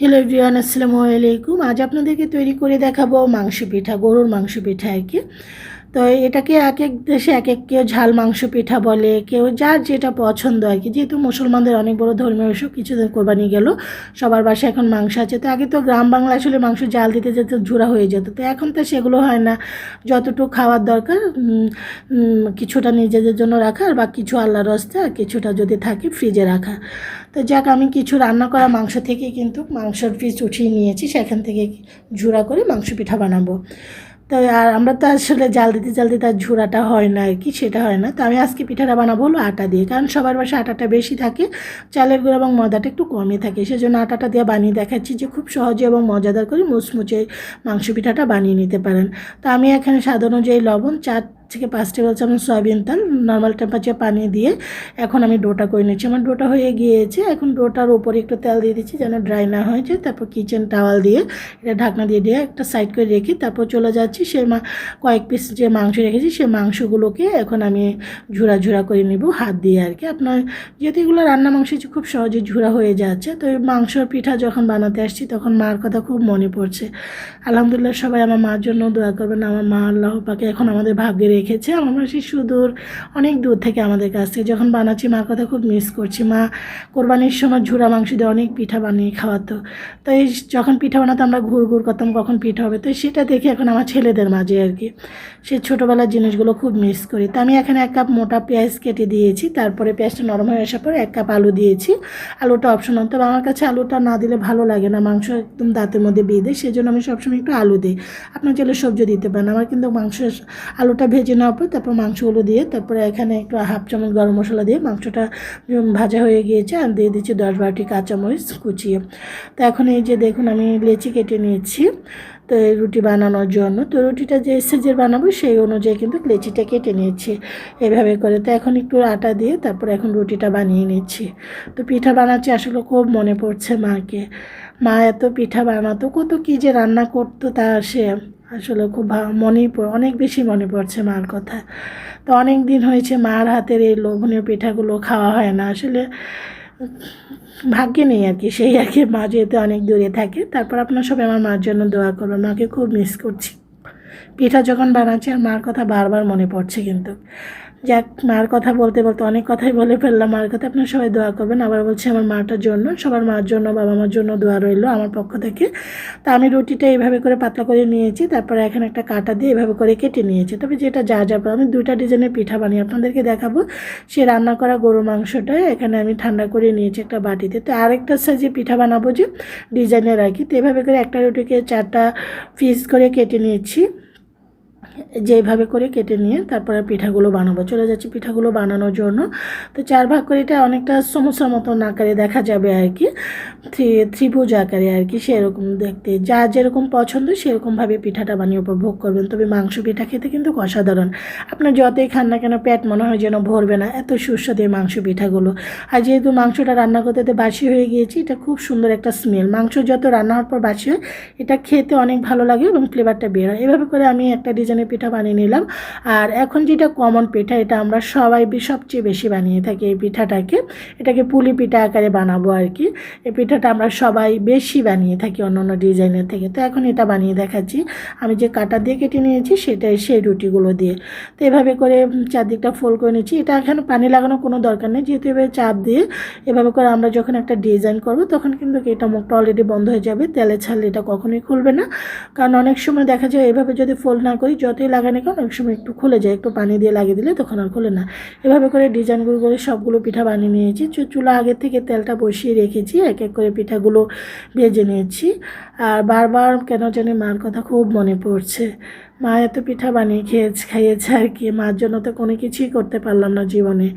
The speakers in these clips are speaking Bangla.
হ্যালো এভরিওয়ান আসসালামু আলাইকুম আজ আপনাদেরকে তৈরি করে দেখাবো মাংস পিঠা গরুর মাংস পিঠা একে তো এটাকে এক এক দেশে এক এক কেউ ঝাল মাংস পিঠা বলে, কেউ যার যেটা পছন্দ আর কি। যেহেতু মুসলমানদের অনেক বড় ধর্মীয় উৎসব, কিছুদিন কোরবানি গেল, সবার বাসায় এখন মাংস আছে। তো আগে তো গ্রাম বাংলা আসলে মাংস জাল দিতে যেত, ঝুরা হয়ে যেত। তো এখন তো সেগুলো হয় না। যতটুকু খাওয়ার দরকার কিছুটা নিজেদের জন্য রাখা আর বা কিছু আল্লাহর রস্তে আর কিছুটা যদি থাকে ফ্রিজে রাখা। তো যাক, আমি কিছু রান্না করা মাংস থেকে কিন্তু মাংসর পিস উঠিয়ে নিয়েছি। সেখান থেকে ঝুরা করে মাংস পিঠা বানাবো। তো আর আমরা তো আসলে জাল দিতে জাল দিতে আর ঝুড়াটা হয় না আর কি সেটা হয় না। তো আমি আজকে পিঠাটা বানাবো হলো আটা দিয়ে, কারণ সবার বাসায় আটাটা বেশি থাকে, চালের গুঁড়ো এবং ময়দাটা একটু কমই থাকে। সেজন্য আটাটা দিয়ে বানিয়ে দেখাচ্ছি যে খুব সহজে এবং মজাদার করে মুচমুচে মাংস পিঠাটা বানিয়ে নিতে পারেন। তো আমি এখানে স্বাদ অনুযায়ী লবণ, চার থেকে পাঁচ টেবিল চামচ সয়াবিন তেল নর্মাল টেম্পারেচার পানি দিয়ে এখন আমি ডোটা করে নিচ্ছি। আমার ডোটা হয়ে গিয়েছে, এখন ডোটার উপরে একটু তেল দিয়ে দিচ্ছি যেন ড্রাই না হয়ে যায়। তারপর কিচেন টাওয়াল দিয়ে এটা ঢাকনা দিয়ে দিয়ে একটা সাইড করে রেখে তারপর চলে যাচ্ছি। সে মা, কয়েক পিস যে মাংস রেখেছি, সে মাংসগুলোকে এখন আমি ঝুরা ঝুরা করে নিব হাত দিয়ে আর কি। আপনার যেহেতু এগুলো রান্না মাংস খুব সহজে ঝুরা হয়ে যাচ্ছে, তো মাংসর পিঠা যখন বানাতে আসছি তখন মার কথা খুব মনে পড়ছে। আলহামদুলিল্লাহ সবাই আমার মার জন্য দোয়া করবেন। আমার মা আল্লাহ পাকে এখন আমাদের ভাগ্যে রেখেছে আমার মাসি সুদূর অনেক দূর থেকে আমাদের কাছ থেকে। যখন বানাচ্ছি, মার কথা খুব মিস করছি। মা কোরবানির সময় ঝুরা মাংস দিয়ে অনেক পিঠা বানিয়ে খাওয়াতো। তো এই যখন পিঠা বানাতো, আমরা ঘুর ঘুর করতাম কখন পিঠা হবে। তো সেটা দেখে এখন আমার ছেলেদের মাঝে আর কি, সে ছোটোবেলার জিনিসগুলো খুব মিস করি। তো আমি এখানে এক কাপ মোটা পেঁয়াজ কেটে দিয়েছি, তারপরে পেঁয়াজটা নরম হয়ে আসার পরে এক কাপ আলু দিয়েছি। আলুটা অপশনাল তবে আমার কাছে আলুটা না দিলে ভালো লাগে না। মাংস একদম দাঁতের মধ্যে বেঁধে সেই জন্য আমি সবসময় একটু আলু দিই। আপনার চাইলে সবজি দিতে পারেন, আমার কিন্তু মাংস আলুটা ভেজে নেওয়ার পর তারপর মাংসগুলো দিয়ে তারপরে এখানে একটু হাফ চামচ গরম মশলা দিয়ে মাংসটা ভাজা হয়ে গিয়েছে আর দিয়ে দিচ্ছি দশ বারোটি কাঁচামরিচ কুচিয়ে। তো এখন এই যে দেখুন আমি লেচি কেটে নিয়েছি, তো রুটি বানানোর জন্য। তো রুটিটা যে সাইজের বানাবো সেই অনুযায়ী কিন্তু লেচিটা কেটে নিয়েছি এভাবে করে। তো এখন একটু আটা দিয়ে তারপর এখন রুটিটা বানিয়ে নিচ্ছি। তো পিঠা বানাচ্ছি আসলে খুব মনে পড়ছে মাকে। মা এত পিঠা বানাতো, কত কী যে রান্না করতো তা সে আসলে খুব পড়, অনেক বেশি মনে পড়ছে মার কথা। তো অনেক দিন হয়েছে মার হাতের এই লোভনীয় পিঠাগুলো খাওয়া হয় না। আসলে ভাগ্যে নেই আর কি। সেই আর কি মা যেহেতু অনেক দূরে থাকে, তারপর আপনার সবাই আমার মার জন্য দোয়া করবেন। মাকে খুব মিস করছি। পিঠা যখন বানাচ্ছি, আর মার কথা বারবার মনে পড়ছে কিন্তু। যাক, মার কথা বলতে বলতে অনেক কথাই বলে ফেললাম। মার কথা আপনার সবাই দোয়া করবেন। আবার বলছি আমার মাটার জন্য, সবার মার জন্য বাবা মার জন্য দোয়া রইল আমার পক্ষ থেকে। তা আমি রুটিটা এইভাবে করে পাতলা করে নিয়েছি, তারপরে এখানে একটা কাটা দিয়ে এভাবে করে কেটে নিয়েছি। তবে যেটা যা যা আমি দুইটা ডিজাইনের পিঠা বানিয়ে আপনাদেরকে দেখাবো। সে রান্না করা গরু মাংসটা এখানে আমি ঠান্ডা করে নিয়েছি একটা বাটিতে। তো আরেকটা সাইজে পিঠা বানাবো যে, ডিজাইনের আর কি। তো এভাবে করে একটা রুটিকে চারটা পিস করে কেটে নিয়েছি। যেভাবে করে কেটে নিয়ে তারপরে পিঠাগুলো বানাবো। চলে যাচ্ছি পিঠাগুলো বানানোর জন্য। তো চার ভাগ করে এটা অনেকটা সমস্যার মতন আকারে দেখা যাবে আর কি। ত্রিভুজ আকারে আর কি সেরকম দেখতে। যা যেরকম পছন্দ সেরকমভাবে পিঠাটা বানিয়ে উপভোগ করবেন। তবে মাংস পিঠা খেতে কিন্তু অসাধারণ। আপনার যতই খান না কেন পেট মনে হয় যেন ভরবে না। এত সুস্বাদু মাংস পিঠাগুলো। আর যেহেতু মাংসটা রান্না করতে করতে বাসি হয়ে গিয়েছে, এটা খুব সুন্দর একটা স্মেল মাংস যত রান্না হওয়ার পর বাসি হয়, এটা খেতে অনেক ভালো লাগে এবং ফ্লেভারটা বের হয়। এভাবে করে আমি একটা ডিজাইনের পিঠা বানিয়ে নিলাম। আর এখন যেটা কমন পিঠা, এটা আমরা সবাই সবচেয়ে বেশি বানিয়ে থাকি এই পিঠাটাকে। এটাকে পুলি পিঠা আকারে বানাবো আর কি। এই পিঠাটা আমরা সবাই বেশি বানিয়ে থাকি অন্য অন্য ডিজাইনের থেকে। তো এখন এটা বানিয়ে দেখাচ্ছি। আমি যে কাটা দিয়ে কেটে নিয়েছি, সেটাই সেই রুটিগুলো দিয়ে। তো এভাবে করে চারদিকটা ফোল করে নিচ্ছি। এটা এখন পানি লাগানোর কোনো দরকার নেই। যেহেতু এভাবে চাপ দিয়ে এভাবে করে আমরা যখন একটা ডিজাইন করব, তখন কিন্তু এটা মুখটা অলরেডি বন্ধ হয়ে যাবে। তেলে ছাড়লে এটা কখনোই খুলবে না। কারণ অনেক সময় দেখা যায় এভাবে যদি ফোল্ড না করি যতই লাগানি কারণ অনেক সময় একটু খুলে যায়, একটু পানি দিয়ে লাগিয়ে দিলে তখন আর খুলে না। এভাবে করে ডিজাইনগুলো করে সবগুলো পিঠা বানিয়ে নিয়েছি। চুলা আগে থেকে তেলটা বসিয়ে রেখেছি, এক এক করে পিঠাগুলো ভেজে নিয়েছি। আর বারবার কেন জানি মার কথা খুব মনে পড়ছে। মা এত পিঠা বানিয়ে খেয়েছে, খাইয়েছে আর কি, মার জন্য তো কোনো কিছুই করতে পারলাম না জীবনে।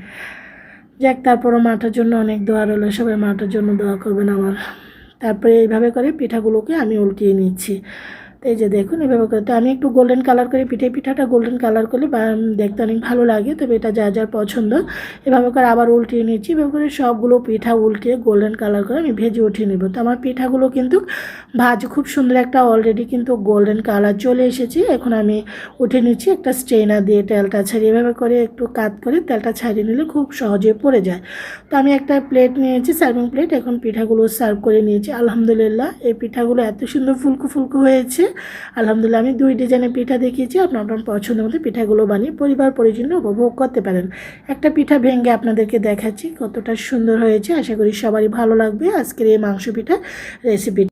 যাক, তারপরও মাটার জন্য অনেক দোয়া রইল, সবাই মাটার জন্য দোয়া করবেন আমার। তারপরে এইভাবে করে পিঠাগুলোকে আমি উল্টিয়ে নিচ্ছি। তো এই যে দেখুন, এভাবে করে। তো আমি একটু গোল্ডেন কালার করে পিঠে পিঠাটা গোল্ডেন কালার করলে দেখতে অনেক ভালো লাগে, তবে এটা যা যার পছন্দ। এভাবে করে আবার উল্টিয়ে নিচ্ছি, এভাবে করে সবগুলো পিঠা উল্টিয়ে গোল্ডেন কালার করে আমি ভেজে উঠিয়ে নেব। তো আমার পিঠাগুলো কিন্তু ভাজ, খুব সুন্দর একটা অলরেডি কিন্তু গোল্ডেন কালার চলে এসেছে। এখন আমি উঠে নিচ্ছি একটা স্ট্রেনার দিয়ে তেলটা ছাড়িয়ে। এভাবে করে একটু কাত করে তেলটা ছাড়িয়ে নিলে খুব সহজে পড়ে যায়। তো আমি একটা প্লেট নিয়েছি সার্ভিং প্লেট এখন পিঠাগুলো সার্ভ করে নিয়েছি। আলহামদুলিল্লাহ, এই পিঠাগুলো এত সুন্দর ফুলকো ফুলকো হয়েছে। আলহামদুলিল্লাহ, আমি দুই ডিজাইনের পিঠা দেখিয়েছি। আপনার আপনার পছন্দ মতো পিঠাগুলো বানিয়ে পরিবার পরিজন্য উপভোগ করতে পারেন। একটা পিঠা ভেঙে আপনাদেরকে দেখাচ্ছি কতটা সুন্দর হয়েছে। আশা করি সবারই ভালো লাগবে আজকের এই মাংস পিঠা রেসিপি